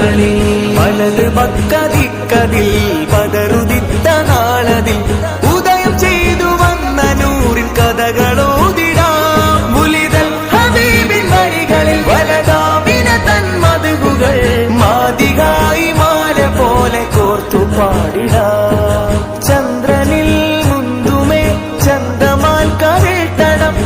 മുർസലി വലത് മക്കതിക്കതിൽ പതറുതിത്ത നാളതിൽ ഉദയം ചെയ്തു വന്ന നൂറിൻ കഥകളോതിടാം. മുലിതൽ ഹബീബിൻ വരികളിൽ വലതാമിന തന്മതുകുകൾ മാതികായി മാല പോലെ കോർത്തു പാടിടാം. ചന്ദ്രനിൽ മുന്തുമേ ചന്ദ്രമാൽ കരട്ടണം